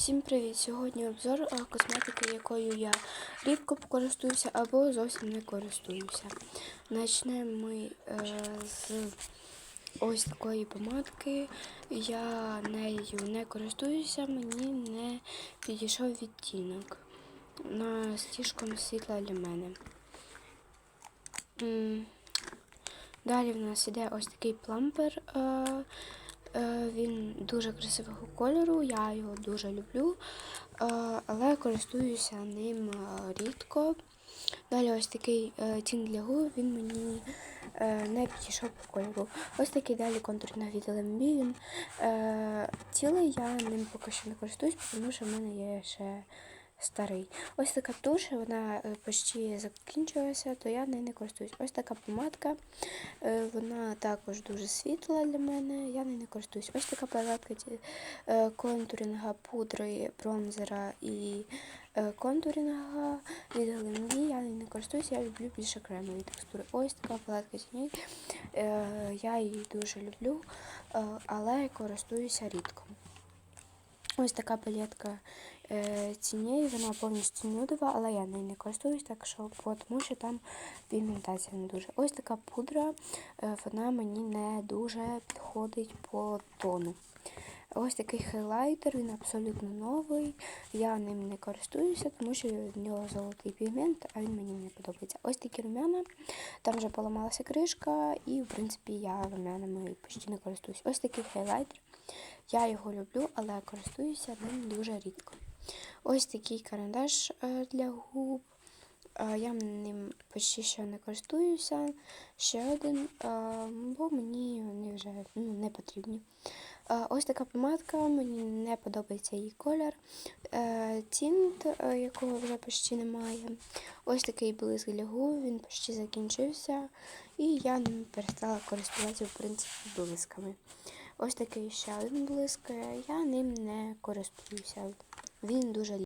Всім привіт! Сьогодні обзор косметики, якою я рідко користуюся або зовсім не користуюся. Почнемо ми е, з ось такої помадки. Я нею не користуюся, мені не підійшов відтінок. На стіжком світла для мене. Далі в нас іде ось такий плампер. Е, е, він дуже красивого кольору, я його дуже люблю, е, але користуюся ним е, рідко. Далі ось такий е, тінь для губ, він мені е, не підійшов по кольору. Ось такий далі контурний від LMB. Він е, цілий, я ним поки що не користуюсь, тому що в мене є ще старий. Ось така туш, вона е, почти закінчилася, то я нею не користуюсь. Ось така помадка. Е, Вона також дуже світла для мене, я нею не користуюсь. Ось така палетка ті- е, пудри, бронзера і контуринга від LMB. Я нею не користуюсь, я люблю більше кремові текстури. Ось така палетка тіней. Я її дуже люблю, але користуюся рідко. Ось така палетка е, тіней, вона повністю нюдова, але я нею не користуюсь, так що, бо тому що там пігментація не дуже. Ось така пудра, е, вона мені не дуже підходить по тону. Ось такий хайлайтер, він абсолютно новий. Я ним не користуюся, тому що в нього золотий пігмент, а він мені не подобається. Ось такі рум'яна. Там вже поламалася кришка, і в принципі я рум'янами почти не користуюсь. Ось такий хайлайтер. Я його люблю, але користуюся ним дуже рідко. Ось такий карандаш е, для губ. Е, Я ним почти що не користуюся. Ще один, е, бо мені вони вже ну, не потрібні. Ось така помадка, мені не подобається її колір. Тінт, якого вже почти немає. Ось такий блиск для губ, він почти закінчився. І я перестала користуватися, в принципі, блисками. Ось такий ще один блиск. Я ним не користуюся. Він дуже